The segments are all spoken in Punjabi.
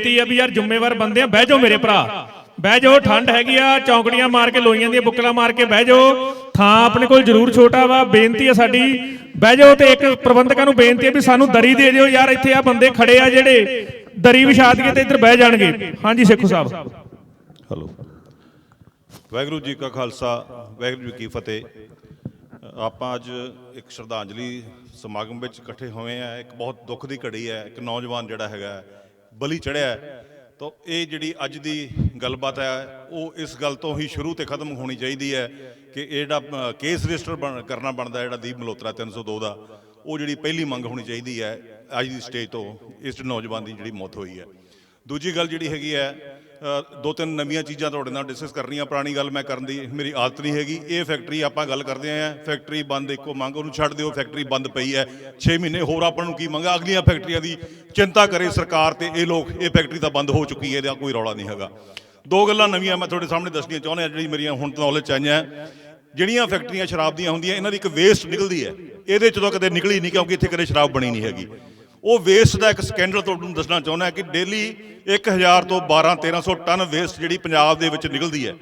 ਬੇਨਤੀ ਆ ਵੀ ਯਾਰ ਜ਼ਿੰਮੇਵਾਰ ਬੰਦੇ ਆ, ਬਹਿ ਜਾਓ ਮੇਰੇ ਭਰਾ। ਬਹਿ ਜਾਓ, ਠੰਡ ਹੈਗੀ ਆ, ਚੌਂਕੜੀਆਂ ਮਾਰ ਕੇ, ਲੋਈਆਂ ਦੀਆਂ ਬੁੱਕਲਾਂ ਮਾਰ ਕੇ ਬਹਿ ਜਾਓ। ਥਾਂ ਆਪਣੇ ਕੋਲ ਜ਼ਰੂਰ ਛੋਟਾ ਵਾ, ਬੇਨਤੀ ਆ ਸਾਡੀ। ਬਹਿ ਜਾਓ ਤੇ ਇੱਕ ਪ੍ਰਬੰਧਕਾਂ ਨੂੰ ਬੇਨਤੀ ਆ ਵੀ ਸਾਨੂੰ ਦਰੀ ਦੇ ਦਿਓ। ਯਾਰ ਇੱਥੇ ਆ ਬੰਦੇ ਖੜੇ ਆ ਜਿਹੜੇ ਦਰੀ ਵਿਛਾ ਦਈਏ ਤੇ ਇੱਧਰ ਬਹਿ ਜਾਣਗੇ। ਹਾਂਜੀ, ਸੇਖੋ ਸਾਹਿਬ। ਹਲੋ। ਵਾਹਿਗੁਰੂ ਜੀ ਕਾ ਖਾਲਸਾ, ਵਾਹਿਗੁਰੂ ਜੀ ਕੀ ਫਤਿਹ। ਆਪਾਂ ਅੱਜ ਇੱਕ ਸ਼ਰਧਾਂਜਲੀ ਸਮਾਗਮ ਵਿੱਚ ਇਕੱਠੇ ਹੋਏ ਆ। ਇੱਕ ਬਹੁਤ ਦੁੱਖ ਦੀ ਘੜੀ ਹੈ। ਇੱਕ ਨੌਜਵਾਨ ਜਿਹੜਾ ਹੈਗਾ ਬਲੀ ਚੜਿਆ ਤਾਂ ਇਹ ਜਿਹੜੀ ਅੱਜ ਦੀ ਗੱਲਬਾਤ ਹੈ, ਉਹ ਇਸ ਗੱਲ ਤੋਂ ਹੀ ਸ਼ੁਰੂ ਤੇ ਖਤਮ ਹੋਣੀ ਚਾਹੀਦੀ ਹੈ ਕਿ ਇਹ ਜਿਹੜਾ ਕੇਸ ਰਜਿਸਟਰ ਬਣ- ਕਰਨਾ ਬਣਦਾ ਜਿਹੜਾ ਦੀਪ ਮਲਹੋਤਰਾ 302 ਦਾ ਉਹ ਜਿਹੜੀ ਪਹਿਲੀ ਮੰਗ ਹੋਣੀ ਚਾਹੀਦੀ ਹੈ ਅੱਜ ਦੀ ਸਟੇਜ ਤੋਂ, ਇਸ ਨੌਜਵਾਨ ਦੀ ਜਿਹੜੀ ਮੌਤ ਹੋਈ ਹੈ। ਦੂਜੀ ਗੱਲ ਜਿਹੜੀ ਹੈਗੀ ਹੈ ਦੋ ਤਿੰਨ ਨਵੀਆਂ ਚੀਜ਼ਾਂ ਤੁਹਾਡੇ ਨਾਲ ਡਿਸਕਸ ਕਰਨੀਆਂ, ਪੁਰਾਣੀ ਗੱਲ ਮੈਂ ਕਰਨ ਦੀ ਮੇਰੀ ਆਦਤ ਨਹੀਂ ਹੈਗੀ। ਇਹ ਫੈਕਟਰੀ ਆਪਾਂ ਗੱਲ ਕਰਦੇ ਆਂ ਫੈਕਟਰੀ ਬੰਦ ਇੱਕੋ ਮੰਗ ਉਹਨੂੰ ਛੱਡ ਦਿਓ ਫੈਕਟਰੀ ਬੰਦ ਪਈ ਹੈ। 6 ਮਹੀਨੇ ਹੋਰ ਆਪਾਂ ਨੂੰ ਕੀ ਮੰਗਾ ਅਗਲੀਆਂ ਫੈਕਟਰੀਆਂ ਦੀ ਚਿੰਤਾ ਕਰੇ ਸਰਕਾਰ ਤੇ ਇਹ ਲੋਕ, ਇਹ ਫੈਕਟਰੀ ਤਾਂ ਬੰਦ ਹੋ ਚੁੱਕੀ ਹੈ, ਇਹਦਾ ਕੋਈ ਰੌਲਾ ਨਹੀਂ ਹੈਗਾ। ਦੋ ਗੱਲਾਂ ਨਵੀਆਂ ਮੈਂ ਤੁਹਾਡੇ ਸਾਹਮਣੇ ਦੱਸਣੀਆਂ ਚਾਹੁੰਦਾ, ਜਿਹੜੀ ਮੇਰੀਆਂ ਹੁਣ ਨੌਲੇਜ ਆਈਆਂ। ਜਿਹੜੀਆਂ ਫੈਕਟਰੀਆਂ ਸ਼ਰਾਬ ਦੀਆਂ ਹੁੰਦੀਆਂ, ਇਹਨਾਂ ਦੀ ਇੱਕ ਵੇਸਟ ਨਿਕਲਦੀ ਹੈ। ਇਹਦੇ ਚੋਂ ਤਾਂ ਕਦੇ ਨਿਕਲੀ ਨਹੀਂ, ਕਿਉਂਕਿ ਇੱਥੇ ਕਦੇ ਸ਼ਰਾਬ ਬਣੀ ਨਹੀਂ ਹੈਗੀ। ਉਹ ਵੇਸਟ ਦਾ ਇੱਕ ਸਕੈਂਡਲ ਤੁਹਾਨੂੰ ਦੱਸਣਾ ਚਾਹੁੰਦਾ ਕਿ ਡੇਲੀ 1000 ਤੋਂ 12 1300 ਟਨ ਵੇਸਟ ਜਿਹੜੀ ਪੰਜਾਬ ਦੇ ਵਿੱਚ ਨਿਕਲਦੀ ਹੈ।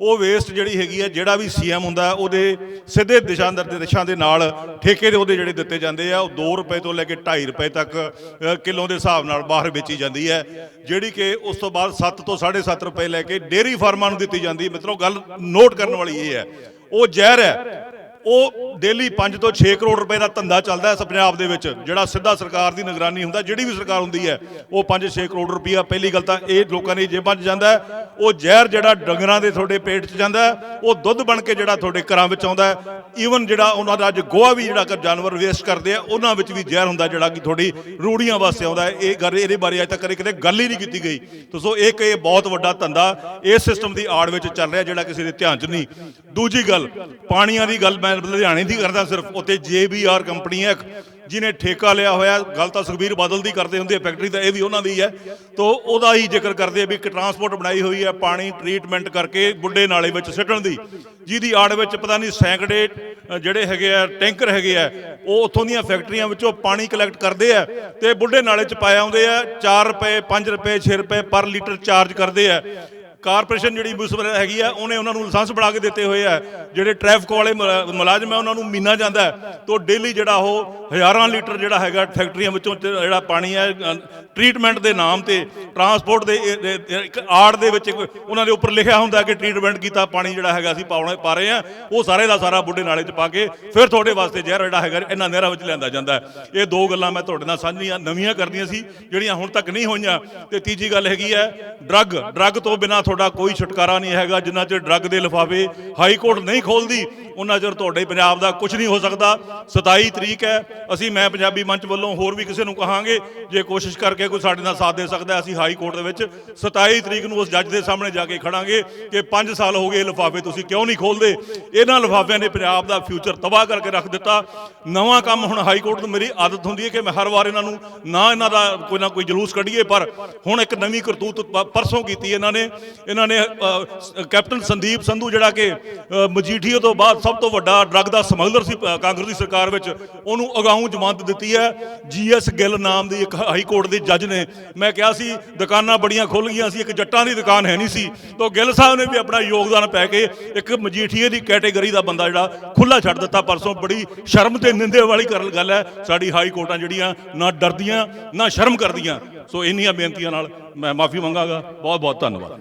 ਉਹ ਵੇਸਟ ਜਿਹੜੀ ਹੈਗੀ ਹੈ ਜਿਹੜਾ ਵੀ ਸੀਐਮ ਹੁੰਦਾ ਉਹਦੇ ਸਿੱਧੇ ਦਿਸ਼ਾ ਨਿਰਦੇਸ਼ਾਂ ਦੇ ਨਾਲ ਠੇਕੇ ਦੇ ਉਹਦੇ ਜਿਹੜੇ ਦਿੱਤੇ ਜਾਂਦੇ ਆ ਉਹ 2 ਰੁਪਏ ਤੋਂ ਲੈ ਕੇ 2.5 ਰੁਪਏ ਤੱਕ ਅ, ਕਿਲੋ ਦੇ ਹਿਸਾਬ ਨਾਲ ਬਾਹਰ ਵੇਚੀ ਜਾਂਦੀ ਹੈ। ਜਿਹੜੀ ਕਿ ਉਸ ਤੋਂ ਬਾਅਦ 7 ਤੋਂ 7.5 ਰੁਪਏ ਲੈ ਕੇ ਡੇਅਰੀ ਫਾਰਮਾਂ ਨੂੰ ਦਿੱਤੀ ਜਾਂਦੀ ਹੈ। ਮਿੱਤਰੋ ਗੱਲ ਨੋਟ ਕਰਨ ਵਾਲੀ ਇਹ ਹੈ ਉਹ ਜ਼ਹਿਰ ਹੈ। ਉਹ ਡੇਲੀ 5 ਤੋਂ 6 ਕਰੋੜ ਰੁਪਏ ਦਾ ਧੰਦਾ ਚੱਲਦਾ ਇਸ ਪੰਜਾਬ ਦੇ ਵਿੱਚ, ਜਿਹੜਾ ਸਿੱਧਾ ਸਰਕਾਰ ਦੀ ਨਿਗਰਾਨੀ ਹੁੰਦਾ, ਜਿਹੜੀ ਵੀ ਸਰਕਾਰ ਹੁੰਦੀ ਹੈ, ਉਹ 5-6 ਕਰੋੜ ਰੁਪਈਆ, ਪਹਿਲੀ ਗੱਲ ਤਾਂ ਇਹ ਲੋਕਾਂ ਦੀ ਜੇਬਾਂ 'ਚ ਜਾਂਦਾ ਉਹ ਜ਼ਹਿਰ ਜਿਹੜਾ ਡੰਗਰਾਂ ਦੇ ਤੁਹਾਡੇ ਪੇਟ 'ਚ ਜਾਂਦਾ ਉਹ ਦੁੱਧ ਬਣ ਕੇ ਜਿਹੜਾ ਤੁਹਾਡੇ ਘਰਾਂ ਵਿੱਚ ਆਉਂਦਾ ਈਵਨ ਜਿਹੜਾ ਉਹਨਾਂ ਦਾ ਅੱਜ ਗੋਹਾ ਵੀ ਜਿਹੜਾ ਜਾਨਵਰ ਵੇਸਟ ਕਰਦੇ ਆ, ਉਹਨਾਂ ਵਿੱਚ ਵੀ ਜ਼ਹਿਰ ਹੁੰਦਾ ਜਿਹੜਾ ਕਿ ਤੁਹਾਡੀ ਰੂੜੀਆਂ ਵਾਸਤੇ ਆਉਂਦਾ ਇਹ ਗੱਲ ਇਹਦੇ ਬਾਰੇ ਅਜੇ ਤੱਕ ਕਦੇ ਕਿਤੇ ਗੱਲ ਹੀ ਨਹੀਂ ਕੀਤੀ ਗਈ। ਸੋ ਇਹ ਕਿ ਇਹ ਬਹੁਤ ਵੱਡਾ ਧੰਦਾ ਇਸ ਸਿਸਟਮ ਦੀ ਆੜ ਵਿੱਚ ਚੱਲ ਰਿਹਾ ਜਿਹੜਾ ਕਿਸੇ ਦੇ ਧਿਆਨ 'ਚ ਨਹੀਂ। ਦੂਜੀ ਗੱਲ, ਪਾਣੀਆਂ ਦੀ ਗੱਲ ਮੈਂ ਲੁਧਿਆਣੇ ਦੀ ਕਰਦਾ ਸਿਰਫ ਉੱਥੇ ਜੇਬੀਆਰ ਕੰਪਨੀ ਹੈ ਇੱਕ, ਜਿਹਨੇ ਠੇਕਾ ਲਿਆ ਹੋਇਆ ਗੱਲ ਤਾਂ ਸੁਖਬੀਰ ਬਾਦਲ ਦੀ ਕਰਦੇ ਹੁੰਦੇ ਆ ਫੈਕਟਰੀ ਤਾਂ ਇਹ ਵੀ ਉਹਨਾਂ ਦੀ ਹੈ। ਤੋਂ ਉਹਦਾ ਹੀ ਜ਼ਿਕਰ ਕਰਦੇ ਆ ਵੀ ਇੱਕ ਟਰਾਂਸਪੋਰਟ ਬਣਾਈ ਹੋਈ ਹੈ ਪਾਣੀ ਟ੍ਰੀਟਮੈਂਟ ਕਰਕੇ ਬੁੱਢੇ ਨਾਲੇ ਵਿੱਚ ਸਿੱਟਣ ਦੀ। ਜਿਹਦੀ ਆੜ ਵਿੱਚ ਪਤਾ ਨਹੀਂ ਸੈਂਕੜੇ ਜਿਹੜੇ ਹੈਗੇ ਆ ਟੈਂਕਰ ਹੈਗੇ ਆ ਉਹ ਉੱਥੋਂ ਦੀਆਂ ਫੈਕਟਰੀਆਂ ਵਿੱਚੋਂ ਪਾਣੀ ਕਲੈਕਟ ਕਰਦੇ ਆ ਤੇ ਬੁੱਢੇ ਨਾਲੇ 'ਚ ਪਾਇਆ ਆਉਂਦੇ ਆ 4 ਰੁਪਏ 5 ਰੁਪਏ 6 ਰੁਪਏ ਪਰ ਲੀਟਰ ਚਾਰਜ ਕਰਦੇ ਆ। ਕਾਰਪੋਰੇਸ਼ਨ ਜਿਹੜੀ ਮੁਸਬਰ ਹੈਗੀ ਆ, ਉਹਨੇ ਉਹਨਾਂ ਨੂੰ ਲਾਇਸੈਂਸ ਬਣਾ ਕੇ ਦਿੱਤੇ ਹੋਏ ਆ। ਜਿਹੜੇ ਟ੍ਰੈਫਿਕ ਵਾਲੇ ਮੁਲਾ- ਮੁਲਾਜ਼ਮ ਆ, ਉਹਨਾਂ ਨੂੰ ਮੀਨਾ ਜਾਂਦਾ ਹੈ। ਤੋਂ ਡੇਲੀ ਜਿਹੜਾ ਉਹ ਹਜ਼ਾਰਾਂ ਲੀਟਰ ਜਿਹੜਾ ਹੈਗਾ ਫੈਕਟਰੀਆਂ ਵਿੱਚੋਂ ਤੇ ਜਿਹੜਾ ਪਾਣੀ ਹੈ ਟ੍ਰੀਟਮੈਂਟ ਦੇ ਨਾਮ ਤੇ, ਟਰਾਂਸਪੋਰਟ ਦੇ, ਇਹ- ਇੱਕ ਆੜ ਦੇ ਵਿੱਚ ਇੱਕ ਉਹਨਾਂ ਦੇ ਉੱਪਰ ਲਿਖਿਆ ਹੁੰਦਾ ਕਿ ਟ੍ਰੀਟਮੈਂਟ ਕੀਤਾ, ਪਾਣੀ ਜਿਹੜਾ ਹੈਗਾ ਅਸੀਂ ਪਾਉਣਾ, ਪਾ ਰਹੇ ਆ। ਉਹ ਸਾਰੇ ਦਾ ਸਾਰਾ ਬੁੱਢੇ ਨਾਲੇ 'ਚ ਪਾ ਕੇ ਫਿਰ ਤੁਹਾਡੇ ਵਾਸਤੇ ਜ਼ਹਿਰ ਜਿਹੜਾ ਹੈਗਾ ਇਹਨਾਂ ਨਹਿਰਾਂ ਵਿੱਚ ਲਿਆਂਦਾ ਜਾਂਦਾ ਇਹ ਦੋ ਗੱਲਾਂ ਮੈਂ ਤੁਹਾਡੇ ਨਾਲ ਸਾਂਝੀਆਂ, ਨਵੀਆਂ ਕਰਦੀਆਂ ਸੀ, ਜਿਹੜੀਆਂ ਹੁਣ ਤੱਕ ਨਹੀਂ ਹੋਈਆਂ। ਤੇ ਤੀਜੀ ਗੱਲ ਹੈਗੀ ਹੈ, ਡਰੱਗ ਡਰੱਗ ਤੋਂ ਬਿਨਾ ਤੁਹਾਡਾ ਕੋਈ ਛੁਟਕਾਰਾ ਨਹੀਂ ਹੈਗਾ, ਜਿੰਨਾ ਚਿਰ ਡਰੱਗ ਦੇ ਲਿਫਾਫੇ ਹਾਈ ਕੋਰਟ ਨਹੀਂ ਖੋਲਦੀ, ਉਹਨਾਂ ਚਿਰ ਤੁਹਾਡੇ ਪੰਜਾਬ ਦਾ ਕੁਝ ਨਹੀਂ ਹੋ ਸਕਦਾ। 27 ਤਰੀਕ ਹੈ, ਅਸੀਂ ਮੈਂ ਪੰਜਾਬੀ ਮੰਚ ਵੱਲੋਂ ਹੋਰ ਵੀ ਕਿਸੇ ਨੂੰ ਕਹਾਂਗੇ, ਜੇ ਕੋਸ਼ਿਸ਼ ਕਰਕੇ ਕੋਈ ਸਾਡੇ ਨਾਲ ਸਾਥ ਦੇ ਸਕਦਾ ਅਸੀਂ ਹਾਈ ਕੋਰਟ ਦੇ ਵਿੱਚ 27 ਤਰੀਕ ਨੂੰ ਉਸ ਜੱਜ ਦੇ ਸਾਹਮਣੇ ਜਾ ਕੇ ਖੜਾਂਗੇ ਕਿ 5 ਸਾਲ ਹੋ ਗਏ ਲਿਫਾਫੇ ਤੁਸੀਂ ਕਿਉਂ ਨਹੀਂ ਖੋਲਦੇ? ਇਹਨਾਂ ਲਿਫਾਫਿਆਂ ਨੇ ਪੰਜਾਬ ਦਾ ਫਿਊਚਰ ਤਬਾਹ ਕਰਕੇ ਰੱਖ ਦਿੱਤਾ। ਨਵਾਂ ਕੰਮ ਹੁਣ ਹਾਈ ਕੋਰਟ ਨੂੰ ਮੇਰੀ ਆਦਤ ਹੁੰਦੀ ਹੈ ਕਿ ਮੈਂ ਹਰ ਵਾਰ ਇਹਨਾਂ ਨੂੰ ਨਾ ਇਹਨਾਂ ਦਾ ਕੋਈ ਨਾ ਕੋਈ ਜਲੂਸ ਕੱਢੀਏ, ਪਰ ਹੁਣ ਇੱਕ ਨਵੀਂ ਕਰਤੂਤ ਪਰਸੋਂ ਕੀਤੀ ਇਹਨਾਂ ਨੇ। ਇਹਨਾਂ ਨੇ ਕੈਪਟਨ ਸੰਦੀਪ ਸੰਧੂ ਜਿਹੜਾ ਕਿ ਮਜੀਠੀਏ ਤੋਂ ਬਾਅਦ ਸਭ ਤੋਂ ਵੱਡਾ ਡਰੱਗ ਦਾ ਸਮਗਲਰ ਸੀ ਕਾਂਗਰਸ ਦੀ ਸਰਕਾਰ ਵਿੱਚ, ਉਹਨੂੰ ਅਗਾਊਂ ਜ਼ਮਾਨਤ ਦਿੱਤੀ ਹੈ। ਜੀਐਸ ਗਿੱਲ ਨਾਮ ਦੀ ਇੱਕ ਹਾਈ ਕੋਰਟ ਦੇ ਜੱਜ ਨੇ, ਮੈਂ ਕਿਹਾ ਸੀ, ਦੁਕਾਨਾਂ ਬੜੀਆਂ ਖੁੱਲ ਗਈਆਂ ਸੀ, ਇੱਕ ਜੱਟਾਂ ਦੀ ਦੁਕਾਨ ਹੈ ਨਹੀਂ ਸੀ। ਤਾਂ ਗਿੱਲ ਸਾਹਿਬ ਨੇ ਵੀ ਆਪਣਾ ਯੋਗਦਾਨ ਪੈ ਕੇ ਇੱਕ ਮਜੀਠੀਏ ਦੀ ਕੈਟੇਗਰੀ ਦਾ ਬੰਦਾ ਜਿਹੜਾ ਖੁੱਲਾ ਛੱਡ ਦਿੱਤਾ। ਪਰਸੋਂ ਬੜੀ ਸ਼ਰਮ ਤੇ ਨਿੰਦੇ ਵਾਲੀ ਕਰਨ ਗੱਲ ਹੈ, ਸਾਡੀ ਹਾਈ ਕੋਰਟਾਂ ਜਿਹੜੀਆਂ, ਨਾ ਡਰਦੀਆਂ, ਨਾ ਸ਼ਰਮ ਕਰਦੀਆਂ। ਸੋ ਇੰਨੀਆਂ ਬੇਨਤੀਆਂ ਨਾਲ ਮੈਂ ਮਾਫੀ ਮੰਗਾਂਗਾ। ਬਹੁਤ ਬਹੁਤ ਧੰਨਵਾਦ।